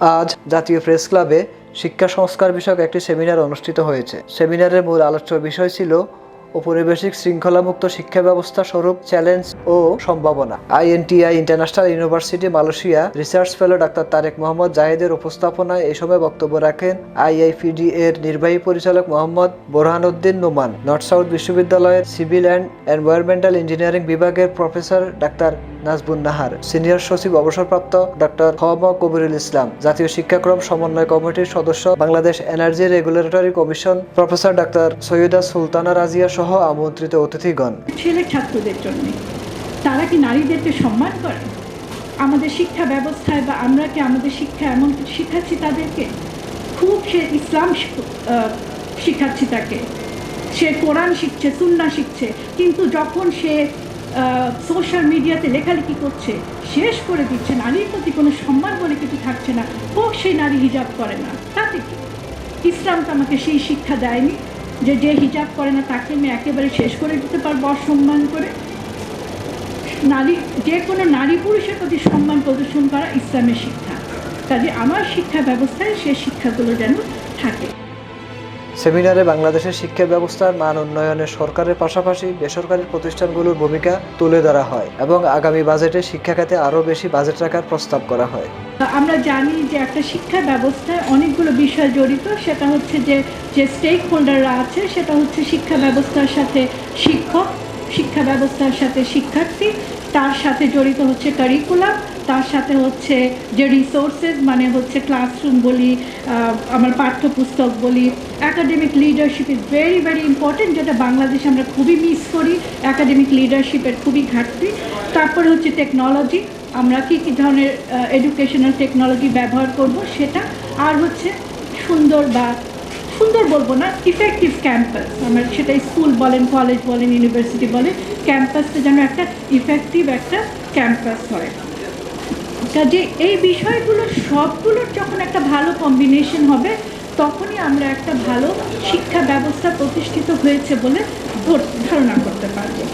আজ জাতীয় প্রেস ক্লাবে শিক্ষা সংস্কার বিষয়ক একটি সেমিনার অনুষ্ঠিত হয়েছে। সেমিনারের মূল আলোচ্য বিষয় ছিল ঔপনিবেশিক শৃঙ্খলামুক্ত শিক্ষা ব্যবস্থা স্বরূপ চ্যালেঞ্জ ও সম্ভাবনা। INTI international university, Malaysia research fellow doctor Tarek Mohammad জাহিদের উপস্থাপনায় এই সময় বক্তব্য রাখেন আইআইপিডি এর নির্বাহী পরিচালক মোহাম্মদ বোরহানউদ্দিন নোমান। নর্থ সাউথ বিশ্ববিদ্যালয়ের সিভিল অ্যান্ড এনভায়রনমেন্টাল ইঞ্জিনিয়ারিং বিভাগের professor doctor Najbun Nahar. Senior সচিব অবসরপ্রাপ্ত ডক্টর হম কবিরুল ইসলাম। জাতীয় শিক্ষাক্রম সমন্বয় কমিটির সদস্য Bangladesh energy regulatory commission professor doctor Syeda Sultana Razia সহ আমন্ত্রিত অতিথিগণ। ছেলে ছাত্রদের জন্য। তারা কি নারীদেরকে সম্মান করে? আমাদের শিক্ষা ব্যবস্থায় বা আমরা কি আমাদের শিক্ষা এমন কিছু শিখাচ্ছি তাদেরকে? খুব সে ইসলাম শিখাচ্ছি তাকে। সে কোরআন শিখছে, সুন্না শিখছে, কিন্তু যখন সে সোশ্যাল মিডিয়াতে লেখালেখি করছে, শেষ করে দিচ্ছে, নারীর প্রতি কোনো সম্মান বলে কিছু থাকছে না হোক সেই নারী হিজাব করে না। তাতে কি? ইসলাম তো আমাকে সেই শিক্ষা দেয়নি। যে যে হিজাব করে না, তাকে আমি একেবারে শেষ করে দিতে পারব অসম্মান করে। নারী, যে কোনো নারী পুরুষের প্রতি সম্মান প্রদর্শন করা ইসলামের শিক্ষা। কাজে আমার শিক্ষা ব্যবস্থায় সে শিক্ষাগুলো যেন থাকে। সেমিনারে বাংলাদেশের শিক্ষা ব্যবস্থার মান উন্নয়নে সরকারের পাশাপাশি বেসরকারি প্রতিষ্ঠানগুলোর ভূমিকা তুলে ধরা হয় এবং আগামী বাজেটে শিক্ষা খাতে আরও বেশি বাজেট রাখার প্রস্তাব করা হয়। আমরা জানি যে একটা শিক্ষা ব্যবস্থায় অনেকগুলো বিষয় জড়িত, সেটা হচ্ছে যে যে স্টেক হোল্ডাররা আছে, সেটা হচ্ছে শিক্ষা ব্যবস্থার সাথে শিক্ষক শিক্ষা ব্যবস্থার সাথে শিক্ষার্থী, তার সাথে জড়িত হচ্ছে কারিকুলাম তার সাথে হচ্ছে যে রিসোর্সেস মানে হচ্ছে ক্লাসরুম বলি আমার পাঠ্যপুস্তক বলি academic leadership is very very important যেটা বাংলাদেশে আমরা খুবই মিস করি অ্যাকাডেমিক লিডারশিপের খুবই ঘাটতি। তারপরে হচ্ছে টেকনোলজি আমরা কী কী ধরনের এডুকেশনাল টেকনোলজি ব্যবহার করব সেটা, আর হচ্ছে সুন্দর বা সুন্দর বলব না ইফেক্টিভ ক্যাম্পাস আমার সেটা স্কুল বলেন কলেজ বলেন ইউনিভার্সিটি বলেন ক্যাম্পাসটা যেন একটা ইফেক্টিভ একটা ক্যাম্পাস হয়। কাজে এই বিষয়গুলো সবগুলোর যখন একটা ভালো কম্বিনেশন হবে, তখনই আমরা একটা ভালো শিক্ষা ব্যবস্থা প্রতিষ্ঠিত হয়েছে বলে ধর- ধারণা করতে পারব।